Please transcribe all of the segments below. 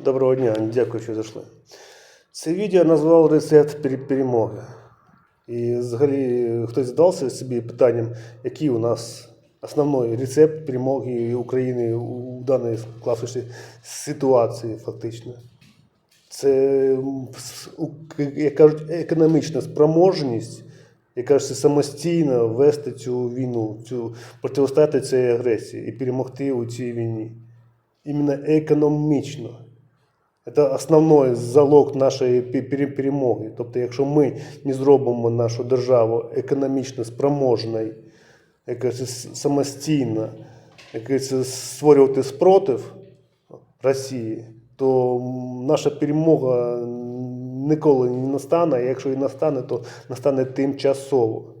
Доброго дня, дякую, що зайшли. Це відео назвав рецепт перемоги. І взагалі хтось задався собі питанням, який у нас основний рецепт перемоги України у даній класичній ситуації, фактично. Це, як кажуть, економічна спроможність, як кажуть, самостійно вести цю війну, цю, протистояти цій агресії і перемогти у цій війні. Іменно економічно. Це основний залог нашої перемоги. Тобто, якщо ми не зробимо нашу державу економічно спроможною, самостійно, створювати спротив Росії, то наша перемога ніколи не настане, а якщо і настане, то настане тимчасово.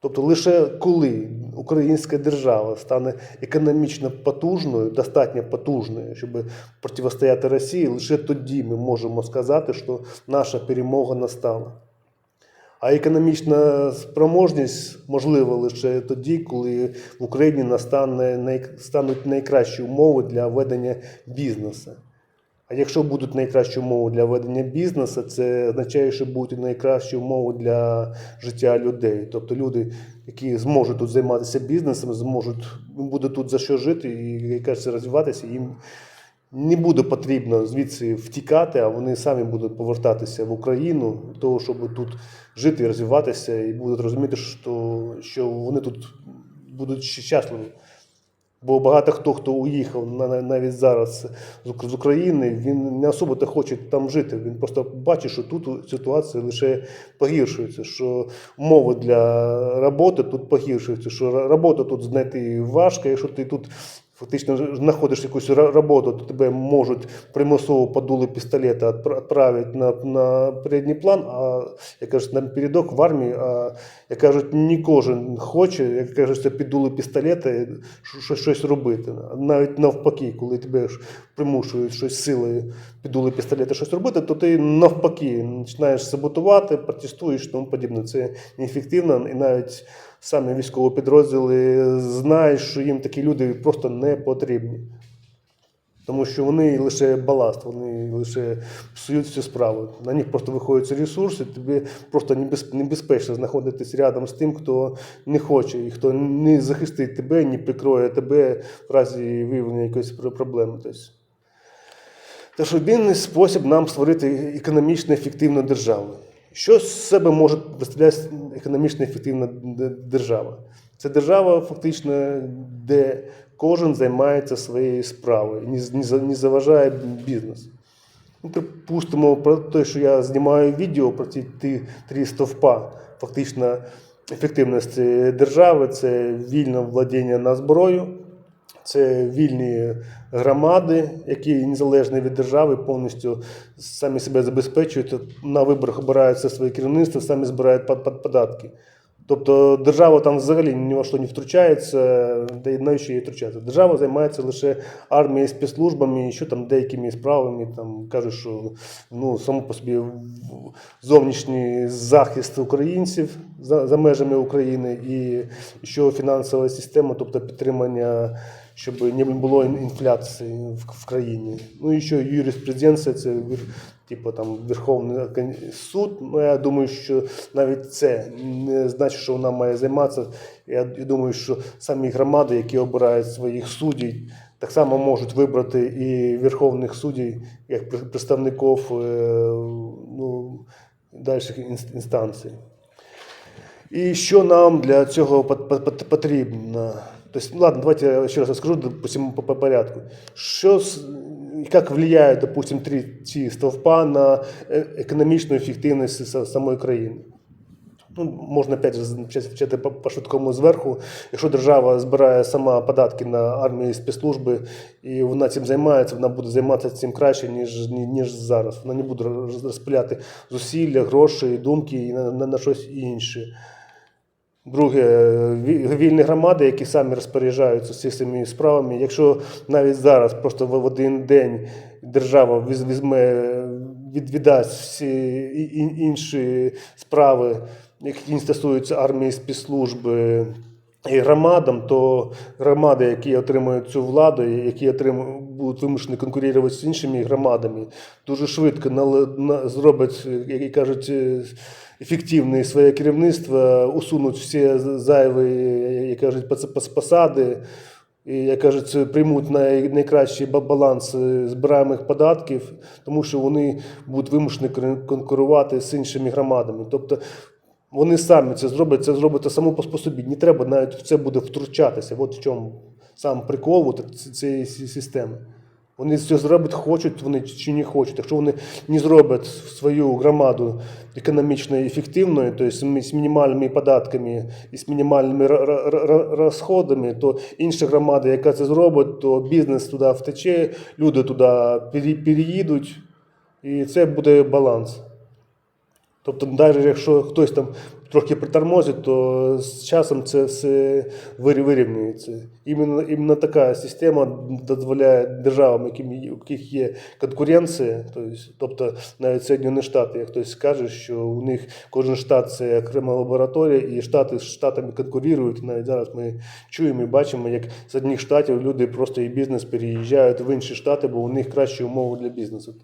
Тобто лише коли українська держава стане економічно потужною, достатньо потужною, щоб протистояти Росії, лише тоді ми можемо сказати, що наша перемога настала. А економічна спроможність можлива лише тоді, коли в Україні настане стануть найкращі умови для ведення бізнесу. А якщо будуть найкращі умови для ведення бізнесу, це означає, що будуть найкращі умови для життя людей. Тобто люди, які зможуть тут займатися бізнесом, зможуть буде тут за що жити і як кажеться, розвиватися, їм не буде потрібно звідси втікати, а вони самі будуть повертатися в Україну для того, щоб тут жити і розвиватися, і будуть розуміти, що, що вони тут будуть щасливі. Бо багато хто, хто уїхав на- на- навіть зараз з України, він не особо хоче там жити. Він просто бачить, що тут ситуація лише погіршується, що умови для роботи тут погіршуються, що робота тут знайти важко, якщо ти тут фактично знаходиш якусь роботу, то тебе можуть примусово по дулу пістолета відправити на, на передній план, а як кажуть, на передок в армії, а як кажуть, не кожен хоче, як кажуть, під дулу пістолета щось, щось робити. Навіть навпаки, коли тебе примушують щось силою під дулу пістолета щось робити, то ти навпаки починаєш саботувати, протестуєш тому подібне. Це неефективно і навіть самі військові підрозділи знають, що їм такі люди просто не потрібні. Тому що вони лише баласт, вони лише псують всю справу. На них просто виходять ресурси, тобі просто небезпечно знаходитись рядом з тим, хто не хоче, і хто не захистить тебе, не прикроє тебе в разі виявлення якоїсь проблеми. Тобто, та що єдиний спосіб нам створити економічно ефективну державу. Що з себе може представляти економічно ефективна держава? Це держава, фактично, де кожен займається своєю справою, не, заважає бізнес. Ну, припустимо, про те, що я знімаю відео про ці три стовпа фактично ефективності держави, це вільне владіння на зброю, це вільні громади, які незалежні від держави, повністю самі себе забезпечують, на виборах обираються своє керівництво, самі збирають под- под- податки. Тобто держава там взагалі ні во що не втручається, де навіщо їй втручатися. Держава займається лише армією, спецслужбами, і що там деякими справами там кажуть, що ну само по собі зовнішній захист українців за, за межами України і що фінансова система, тобто підтримання, щоб не було інфляції в, в країні. Ну і що юриспруденція, це типу там Верховний суд. Ну я думаю, що навіть це не значить, що вона має займатися. Я, думаю, що самі громади, які обирають своїх суддів, так само можуть вибрати і верховних суддів як представників е, ну, дальших інстанцій. І що нам для цього пот- пот- пот- потрібно? Тобто, ладно, давайте я ще раз расскажу, допустим, по, по порядку. С- как влияют, допустим, три ці стовпа на е- економічну ефективність самої країни? Ну, можна опять вчити по, швидкому зверху. Якщо держава збирає сама податки на армію спецслужби, і вона цим займається, вона буде займатися цим краще, ніж, ніж зараз. Вона не буде розпиляти зусилля, гроші, думки і на, на, на щось інше. Друге, вільні громади, які самі розпоряджаються всі цими справами. Якщо навіть зараз просто в один день держава віз- візьме, віддасть всі інші справи, які стосуються армії, спецслужби, і громадам, то громади, які отримують цю владу, які отримують, будуть вимушені конкурувати з іншими громадами, дуже швидко зроблять, як кажуть, е, ефективне своє керівництво, усунуть всі зайві, як кажуть, пос- пос- посади. І, як кажуть, приймуть най, найкращий баланс збираємих податків, тому що вони будуть вимушені конкурувати з іншими громадами. Тобто вони самі це зроблять, це зробить само по собі. Не треба навіть в це буде втручатися. От в чому сам прикол цієї системи. Вони це зробити хочуть вони чи не хочуть. Якщо вони не зроблять свою громаду економічно ефективною, тобто з мінімальними податками і з мінімальними розходами, то інша громада, яка це зробить, то бізнес туди втече, люди туди переїдуть, і це буде баланс. Тобто, навіть якщо хтось там трохи притормозить, то з часом це все вирівнюється. Іменно, іменно така система дозволяє державам, яким, у яких є конкуренція, тобто, навіть Соєднані Штати, як хтось скаже, що у них кожен штат це окрема лабораторія, і штати з штатами конкурують. Навіть зараз ми чуємо і бачимо, як з одних штатів люди просто і бізнес переїжджають в інші штати, бо у них кращі умови для бізнесу.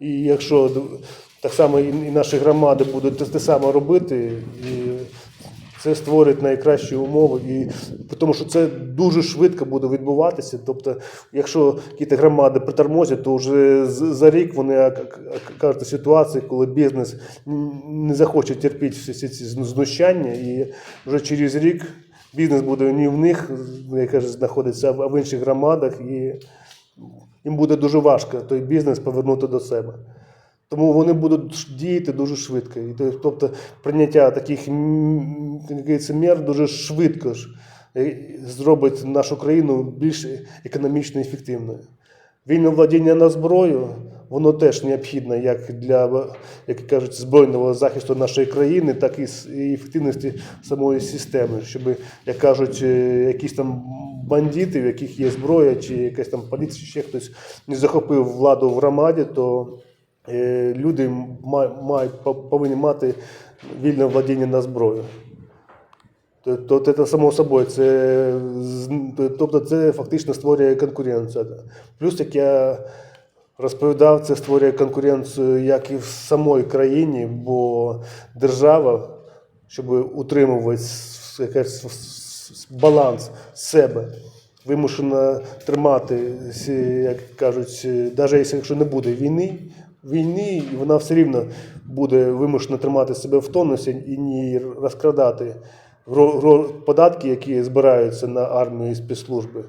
І якщо так само і наші громади будуть те саме робити, і це створить найкращі умови. І тому що це дуже швидко буде відбуватися. Тобто, якщо якісь громади притормозять, то вже за рік вони кажуть ситуації, коли бізнес не захоче терпіти всі ці знущання, і вже через рік бізнес буде не в них, як кажуть, знаходиться, а в інших громадах, і їм буде дуже важко той бізнес повернути до себе. Тому вони будуть діяти дуже швидко. І Тобто прийняття таких мер дуже швидко ж е, зробить нашу країну більш економічно ефективною. Вільне владіння на зброю, воно теж необхідне як для як кажуть, збройного захисту нашої країни, так і ефективності самої системи, щоб, як кажуть, е, якісь там бандити, в яких є зброя, чи якась там поліція, ще хтось не захопив владу в громаді, то люди мають повинні мати вільне владіння на зброю. То, то це само собою, це, тобто це фактично створює конкуренцію. Плюс, як я розповідав, це створює конкуренцію як і в самій країні, бо держава, щоб утримувати баланс себе, вимушена тримати, як кажуть, навіть якщо не буде війни, війни, і вона все рівно буде вимушена тримати себе в тонусі і не розкрадати ро- ро- податки, які збираються на армію і спецслужби.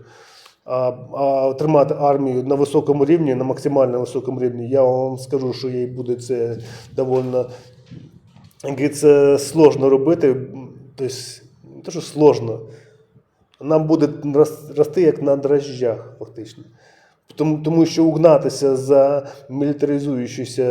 А, а тримати армію на високому рівні, на максимально високому рівні, я вам скажу, що їй буде це як говориться, сложно робити. Тобто, не те, що сложно, нам буде рости як на дрожжах, фактично. Тому, тому що угнатися за мілітаризуючимися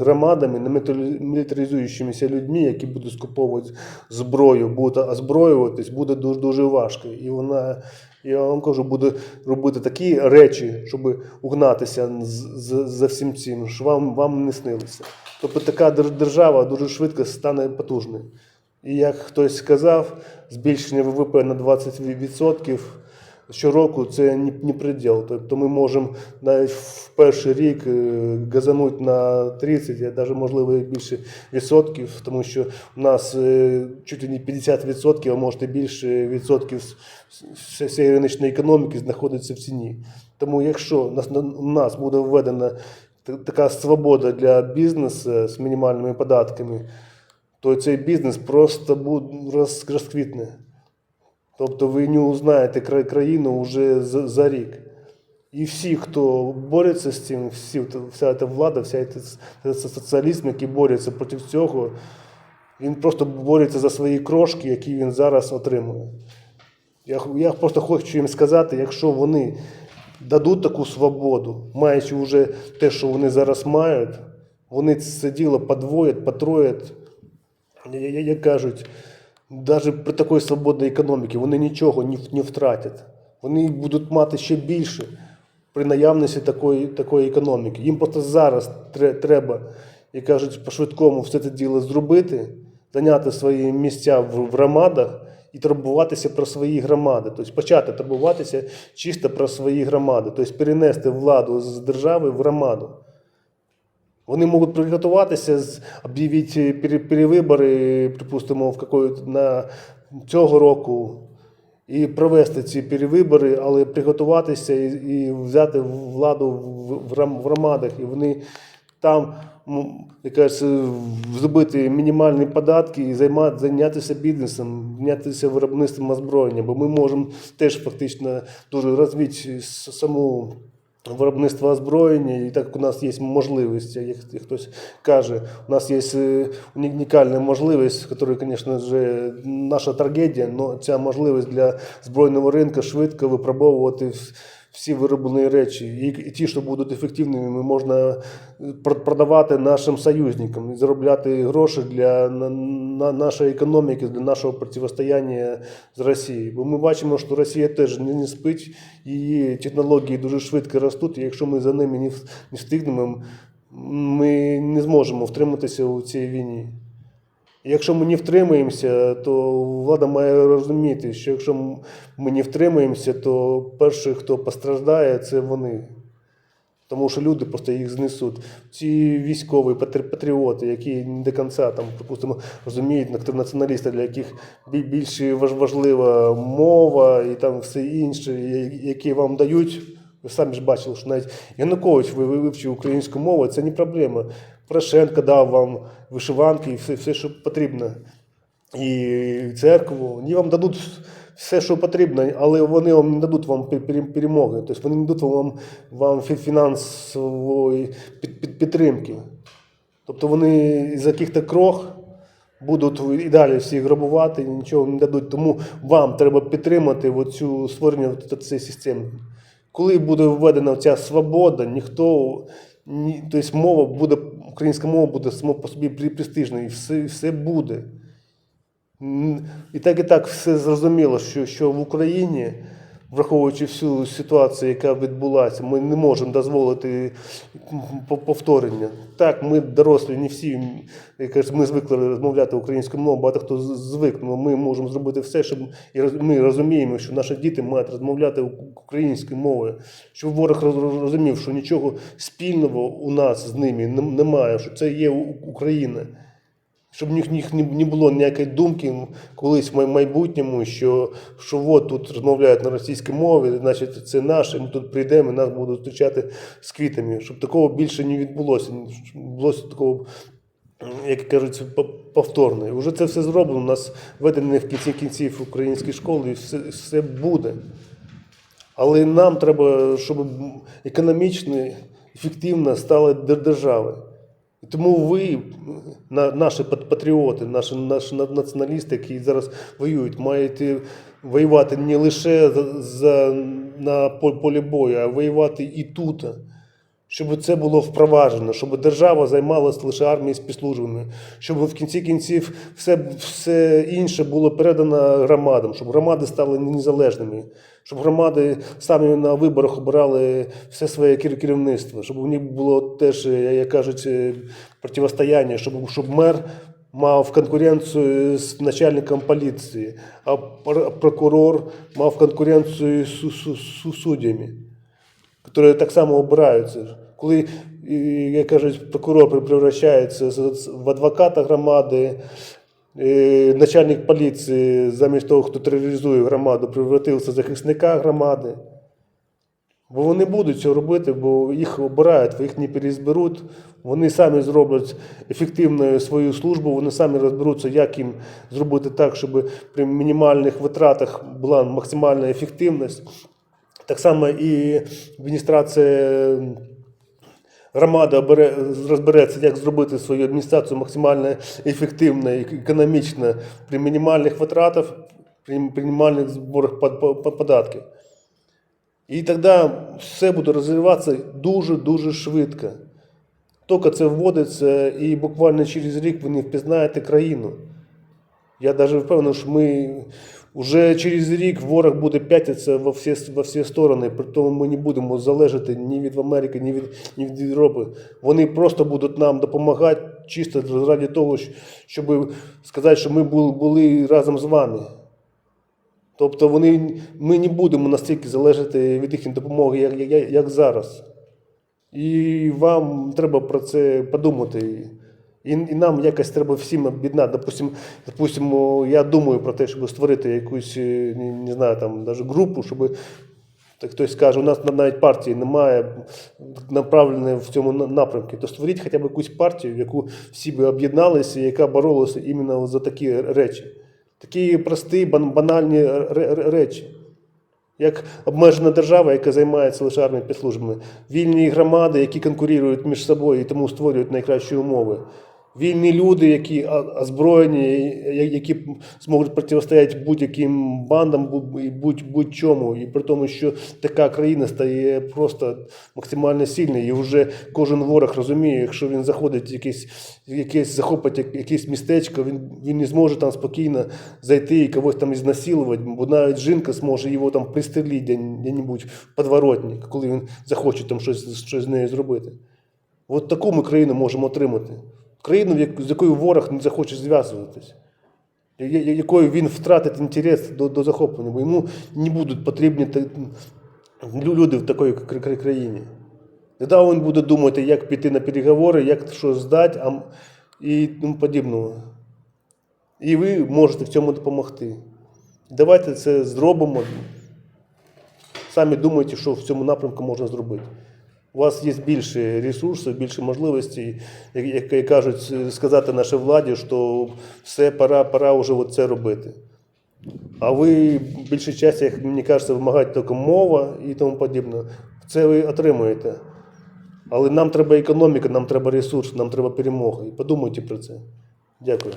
громадами, не мілітаризуючимися людьми, які будуть скуповувати зброю, будуть озброюватись, буде дуже, дуже важко. І вона, я вам кажу, буде робити такі речі, щоб угнатися з, з, за всім цим, що вам, вам не снилося. Тобто така дер- держава дуже швидко стане потужною. І як хтось сказав, збільшення ВВП на 20% щороку це не, приділ. Тобто ми можемо навіть в перший рік е, газанути на 30, а навіть можливо і більше відсотків, тому що у нас е, чуть не 50%, а може і більше відсотків всієї риночної економіки знаходиться в ціні. Тому якщо у нас буде введена така свобода для бізнесу з мінімальними податками, то цей бізнес просто буде розквітне. Тобто ви не узнаєте країну вже за, рік. І всі, хто бореться з цим, всі, вся ця влада, вся ця соціалізм, який бореться проти цього, він просто бореться за свої крошки, які він зараз отримує. Я, я просто хочу їм сказати, якщо вони дадуть таку свободу, маючи вже те, що вони зараз мають, вони це діло подвоять, потроять, як кажуть, навіть при такій свободній економіці вони нічого не, не втратять. Вони будуть мати ще більше при наявності такої, такої економіки. Їм просто зараз треба, як кажуть, по-швидкому все це діло зробити, зайняти свої місця в, в громадах і турбуватися про свої громади, тобто почати турбуватися чисто про свої громади, тобто перенести владу з держави в громаду. Вони можуть приготуватися, об'явити перевибори, припустимо, в какої- на цього року і провести ці перевибори, але приготуватися і, і взяти владу в, в громадах. І вони там, як зробити мінімальні податки і займати, зайнятися бізнесом, зайнятися виробництвом озброєння, бо ми можемо теж фактично дуже розвити саму виробництво озброєння, і так у нас є можливість, як хтось каже, у нас є е, унікальна можливість, яка, звісно вже наша трагедія, але ця можливість для збройного ринку швидко випробовувати всі вироблені речі. І, ті, що будуть ефективними, можна пр- продавати нашим союзникам і заробляти гроші для на, на нашої економіки, для нашого протистояння з Росією. Бо ми бачимо, що Росія теж не, спить, її технології дуже швидко ростуть, і якщо ми за ними не встигнемо, ми не зможемо втриматися у цій війні. Якщо ми не втримаємося, то влада має розуміти, що якщо ми не втримаємося, то перший, хто постраждає, це вони. Тому що люди просто їх знесуть. Ці військові патріоти, які не до кінця там, припустимо, розуміють націоналісти, для яких бі- більше важ- важлива мова і там все інше, які вам дають. Ви самі ж бачили, що навіть Янукович ви- ви- вивчив українську мову, це не проблема. Порошенко дав вам вишиванки і все, все що потрібно. І церкву. Вони вам дадуть все, що потрібно, але вони вам не дадуть вам перемоги. Тобто вони не дадуть вам, вам фінансової під- під- підтримки. Тобто вони з яких-то крох будуть і далі всіх грабувати, нічого не дадуть. Тому вам треба підтримати оцю створення цієї системи. Коли буде введена ця свобода, ніхто ні, тобто мова буде, українська мова буде само по собі престижною, і все, все буде. І так і так все зрозуміло, що, що в Україні, враховуючи всю ситуацію, яка відбулася, ми не можемо дозволити по- повторення. Так, ми дорослі, не всі, м, як ми звикли розмовляти українською мовою, багато хто звик, але ми можемо зробити все, щоб і ми розуміємо, що наші діти мають розмовляти українською мовою, щоб ворог роз- роз- розумів, що нічого спільного у нас з ними нем- немає, що це є Україна. Щоб в них, не було ніякої думки колись в майбутньому, що, що от тут розмовляють на російській мові, значить це наше, ми тут прийдемо, і нас будуть зустрічати з квітами. Щоб такого більше не відбулося. Щоб було такого, як кажуть, по- повторно. І вже це все зроблено. У нас введені в кінці кінців українські школи, і все, все буде. Але нам треба, щоб економічно, ефективно стала дер- держава. Тому ви, на- наші пат- патріоти, наші, наші на- націоналісти, які зараз воюють, маєте воювати не лише за, за, на пол- полі бою, а воювати і тут. Щоб це було впроваджено, щоб держава займалася лише армією спецслужбами, щоб в кінці кінців все, все інше було передано громадам, щоб громади стали незалежними, щоб громади самі на виборах обирали все своє керівництво, щоб у них було теж, е, як кажуть, е, протистояння, щоб, щоб мер мав конкуренцію з начальником поліції, а прокурор мав конкуренцію з, з, з, суддями які так само обираються. Коли, як кажуть, прокурор превращається в адвоката громади, начальник поліції, замість того, хто тероризує громаду, превратився в захисника громади. Бо вони будуть це робити, бо їх обирають, їх не перезберуть. Вони самі зроблять ефективною свою службу, вони самі розберуться, як їм зробити так, щоб при мінімальних витратах була максимальна ефективність. Так само і адміністрація громада розбереться, як зробити свою адміністрацію максимально ефективною, і економічно при мінімальних витратах, при мінімальних зборах под- под- податків. І тоді все буде розвиватися дуже-дуже швидко. Тільки це вводиться, і буквально через рік ви не впізнаєте країну. Я навіть впевнений, що ми вже через рік ворог буде п'ятитися во всі, во всі сторони, при тому ми не будемо залежати ні від Америки, ні від, ні від Європи. Вони просто будуть нам допомагати чисто ради того, щоб сказати, що ми були, були разом з вами. Тобто вони, ми не будемо настільки залежати від їхньої допомоги, як, як, як зараз. І вам треба про це подумати. І, і нам якось треба всім об'єднати. Допустим, допустимо, я думаю про те, щоб створити якусь, е, не, знаю, там, навіть групу, щоб так хтось каже, у нас навіть партії немає направленої в цьому на- напрямку. То створіть хоча б якусь партію, в яку всі би об'єдналися, яка боролася іменно за такі речі. Такі прості, банальні ре- ре- речі. Як обмежена держава, яка займається лише армією підслужбами, вільні громади, які конкурують між собою і тому створюють найкращі умови. Вільні люди, які озброєні, які зможуть протистояти будь-яким бандам і будь- будь-чому. І при тому, що така країна стає просто максимально сильною, і вже кожен ворог розуміє, якщо він заходить в якесь, якесь захопить якесь містечко, він, він не зможе там спокійно зайти і когось там ізнасилувати, бо навіть жінка зможе його там пристрелити де- де-небудь в подворотні, коли він захоче там щось, щось з нею зробити. От таку ми країну можемо отримати. Країну, з якою ворог не захоче зв'язуватись, якою він втратить інтерес до, до захоплення, бо йому не будуть потрібні люди в такій кра- кра- країні. Тоді він буде думати, як піти на переговори, як що здати а, і тому подібного. І ви можете в цьому допомогти. Давайте це зробимо. Самі думайте, що в цьому напрямку можна зробити. У вас є більше ресурсів, більше можливостей, як, кажуть, сказати нашій владі, що все, пора, пора вже це робити. А ви більше часу, як мені кажеться, вимагаєте тільки мова і тому подібне. Це ви отримуєте. Але нам треба економіка, нам треба ресурс, нам треба перемога. І подумайте про це. Дякую.